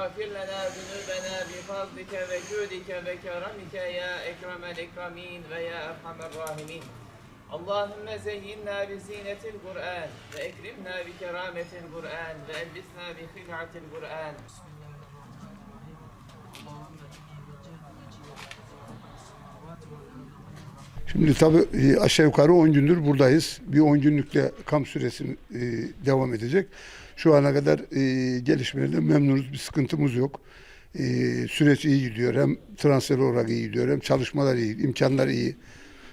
واغفر لنا ذنوبنا بفضلك وجودك وكرمك يا أكرم الأكرمين ويا أرحم الراحمين اللهم زينا بزينة القرآن وأكرمنا بكرامة القرآن وألبسنا بخلعة القرآن Şimdi tabii e, aşağı yukarı 10 gündür buradayız. Bir 10 günlükle kamp süresi e, devam edecek. Şu ana kadar e, gelişmelerden memnunuz. Bir sıkıntımız yok. Süreç iyi gidiyor. Hem transfer olarak iyi gidiyor. Hem çalışmalar iyi, imkanlar iyi.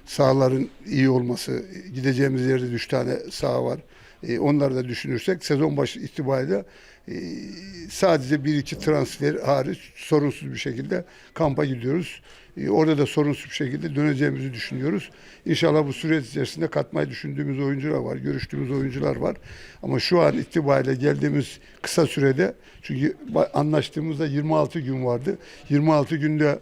Sahaların iyi olması. Gideceğimiz yerde 3 tane saha var. E, onları da düşünürsek sezon başı itibariyle e, sadece bir iki transfer hariç sorunsuz bir şekilde kampa gidiyoruz. E, orada da sorunsuz bir şekilde döneceğimizi düşünüyoruz. İnşallah bu süreç içerisinde katmayı düşündüğümüz oyuncular var, görüştüğümüz oyuncular var. Ama şu an itibariyle geldiğimiz kısa sürede çünkü anlaştığımızda 26 gün vardı. 26 günde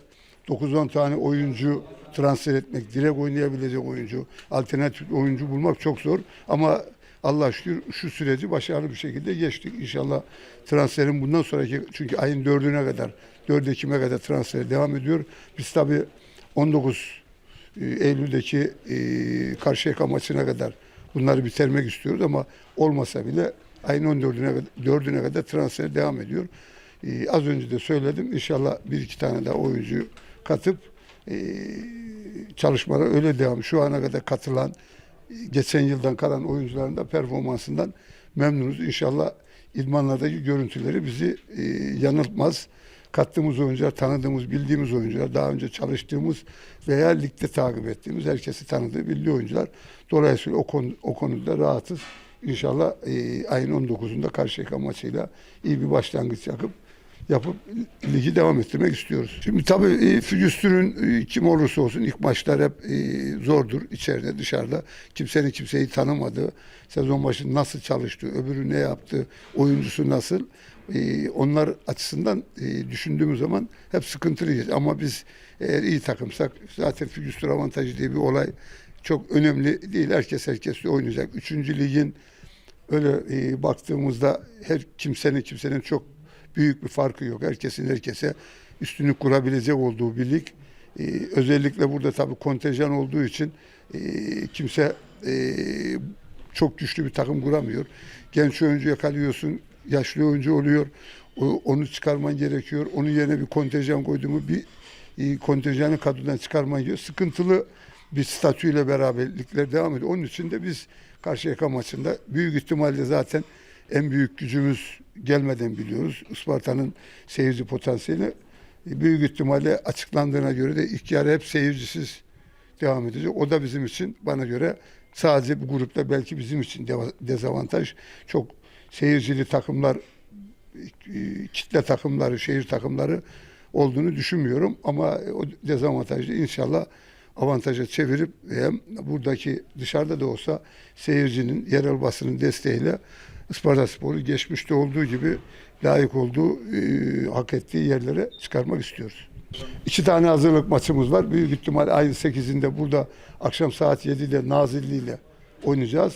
9-10 tane oyuncu transfer etmek, direkt oynayabilecek oyuncu, alternatif oyuncu bulmak çok zor. Ama Allah şükür şu süreci başarılı bir şekilde geçtik. İnşallah transferin bundan sonraki çünkü ayın dördüne kadar 4 Ekim'e kadar transfer devam ediyor. Biz tabii 19 e, Eylül'deki e, Karşıyaka maçına kadar bunları bitirmek istiyoruz ama olmasa bile ayın 14'üne kadar, 4'üne kadar transfer devam ediyor. E, az önce de söyledim. İnşallah bir iki tane daha oyuncu katıp e, öyle devam. Şu ana kadar katılan geçen yıldan kalan oyuncuların da performansından memnunuz. İnşallah idmanlardaki görüntüleri bizi e, yanıltmaz. Kattığımız oyuncular, tanıdığımız, bildiğimiz oyuncular, daha önce çalıştığımız veya ligde takip ettiğimiz, herkesi tanıdığı, bildiği oyuncular. Dolayısıyla o, konu, o konuda rahatız. İnşallah e, ayın 19'unda Karşıyaka maçıyla iyi bir başlangıç yapıp yapıp ligi devam ettirmek istiyoruz. Şimdi tabii e, Fügüstür'ün e, kim olursa olsun ilk maçlar hep e, zordur içeride dışarıda. Kimsenin kimseyi tanımadığı, sezon başı nasıl çalıştı, öbürü ne yaptı, oyuncusu nasıl e, onlar açısından e, düşündüğümüz zaman hep sıkıntılıyız. Ama biz eğer iyi takımsak zaten Fügüstür avantajı diye bir olay çok önemli değil. Herkes herkesle oynayacak. Üçüncü ligin öyle e, baktığımızda her kimsenin kimsenin çok büyük bir farkı yok. Herkesin herkese üstünlük kurabilecek olduğu bir lig. Ee, özellikle burada tabii kontenjan olduğu için e, kimse e, çok güçlü bir takım kuramıyor. Genç oyuncu yakalıyorsun, yaşlı oyuncu oluyor. O- onu çıkarman gerekiyor. Onun yerine bir kontenjan koyduğumu bir e, kontenjanı kadrodan çıkarman gerekiyor. Sıkıntılı bir statüyle beraberlikler devam ediyor. Onun için de biz Karşıyaka maçında büyük ihtimalle zaten en büyük gücümüz gelmeden biliyoruz. Isparta'nın seyirci potansiyeli e, büyük ihtimalle açıklandığına göre de ilk yarı hep seyircisiz devam edecek. O da bizim için bana göre sadece bu grupta belki bizim için dezavantaj. Çok seyircili takımlar, e, kitle takımları, şehir takımları olduğunu düşünmüyorum. Ama o dezavantajlı inşallah avantaja çevirip hem buradaki dışarıda da olsa seyircinin, yerel basının desteğiyle Isparta Spor'u geçmişte olduğu gibi layık olduğu, e, hak ettiği yerlere çıkarmak istiyoruz. İki tane hazırlık maçımız var. Büyük ihtimal ayın 8'inde burada akşam saat 7'de Nazilli ile oynayacağız.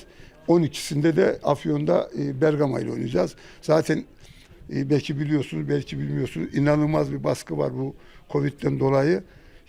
12'sinde de Afyon'da e, Bergama ile oynayacağız. Zaten e, belki biliyorsunuz, belki bilmiyorsunuz. inanılmaz bir baskı var bu Covid'den dolayı.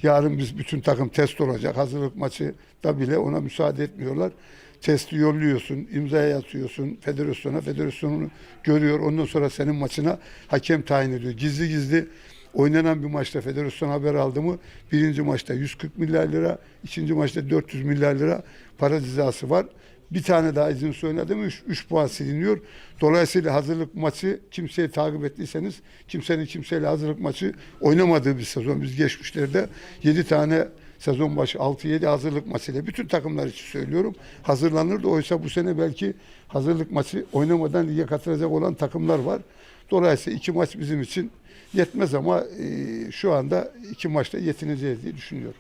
Yarın biz bütün takım test olacak. Hazırlık maçı da bile ona müsaade etmiyorlar. Testi yolluyorsun, imzaya yatıyorsun federasyona. Federasyonunu görüyor. Ondan sonra senin maçına hakem tayin ediyor. Gizli gizli oynanan bir maçta federasyon haber aldı mı birinci maçta 140 milyar lira, ikinci maçta 400 milyar lira para cezası var. Bir tane daha izin oynadı mı 3 puan siliniyor. Dolayısıyla hazırlık maçı kimseyi takip ettiyseniz kimsenin kimseyle hazırlık maçı oynamadığı bir sezon. Biz geçmişlerde 7 tane sezon başı 6-7 hazırlık maçıyla bütün takımlar için söylüyorum. Hazırlanırdı. Oysa bu sene belki hazırlık maçı oynamadan lige katılacak olan takımlar var. Dolayısıyla iki maç bizim için yetmez ama e, şu anda iki maçta yetineceğiz diye düşünüyorum.